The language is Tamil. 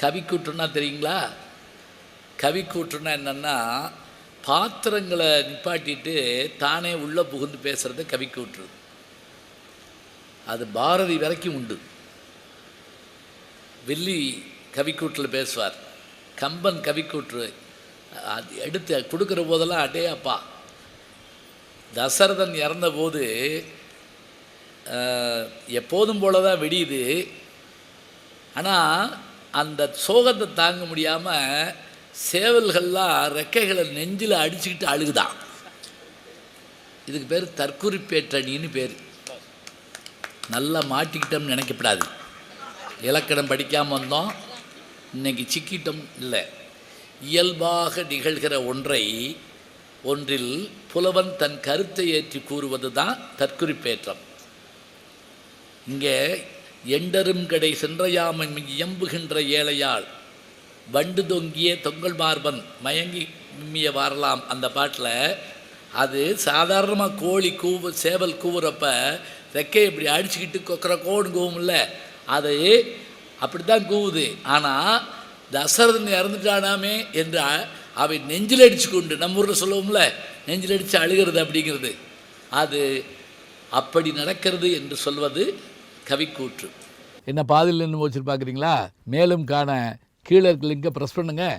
கவிக்கூற்றுன்னா தெரியுங்களா? கவிக்கூற்றுன்னா என்னென்னா பாத்திரங்களை நிப்பாட்டிட்டு தானே உள்ளே புகுந்து பேசுகிறது கவிக்கூற்று. அது பாரதி வரைக்கும் உண்டு. வில்லி கவிக்கூற்றில் பேசுவார். கம்பன் கவிக்கூற்று அது எடுத்து கொடுக்குற போதெல்லாம் அடே அப்பா தசரதன் இறந்தபோது எப்போதும் போல தான் வெடியுது. ஆனால் அந்த சோகத்தை தாங்க முடியாமல் சேவல்கள்லாம் ரெக்கைகளை நெஞ்சில் அடிச்சுக்கிட்டு அழுகுதான். இதுக்கு பேர் தற்குறிப்பேற்றணின்னு பேர். நல்லா மாட்டிக்கிட்டோம்னு நினைக்கப்படாது. இலக்கணம் படிக்காமல் வந்தோம். இன்னைக்கு சிக்கிட்டோம் இல்லை. இயல்பாக நிகழ்கிற ஒன்றை ஒன்றில் புலவன் தன் கருத்தை ஏற்றி கூறுவது தான் தற்குறிப்பேற்றம். இங்கே எண்டரும் கடை சென்றையாமன் இயம்புகின்ற ஏழையாள். வண்டு தொங்கிய தொங்கல் மார்பன் மயங்கி மிம்மிய வாரலாம். அந்த பாட்டில் அது சாதாரணமாக கோழி கூவு சேவல் கூவுறப்ப ரெக்கை இப்படி அடிச்சுக்கிட்டு கொக்கர கோடு கூவும்ல அது அப்படி தான் கூவுது. ஆனால் தசரதன் இறந்துட்டானாமே என்று அவை நெஞ்சில் அடிச்சு கொண்டு நம்ம ஊரில் சொல்லுவோம்ல நெஞ்சில் அடித்து அழுகிறது அப்படிங்கிறது. அது அப்படி நடக்கிறது என்று சொல்வது கவிக்கூற்று. என்ன பாதியில் நின்று வச்சுட்டு பார்க்குறீங்களா மேலும் காண கீழே இருக்க லிங்கை ப்ரெஸ் பண்ணுங்கள்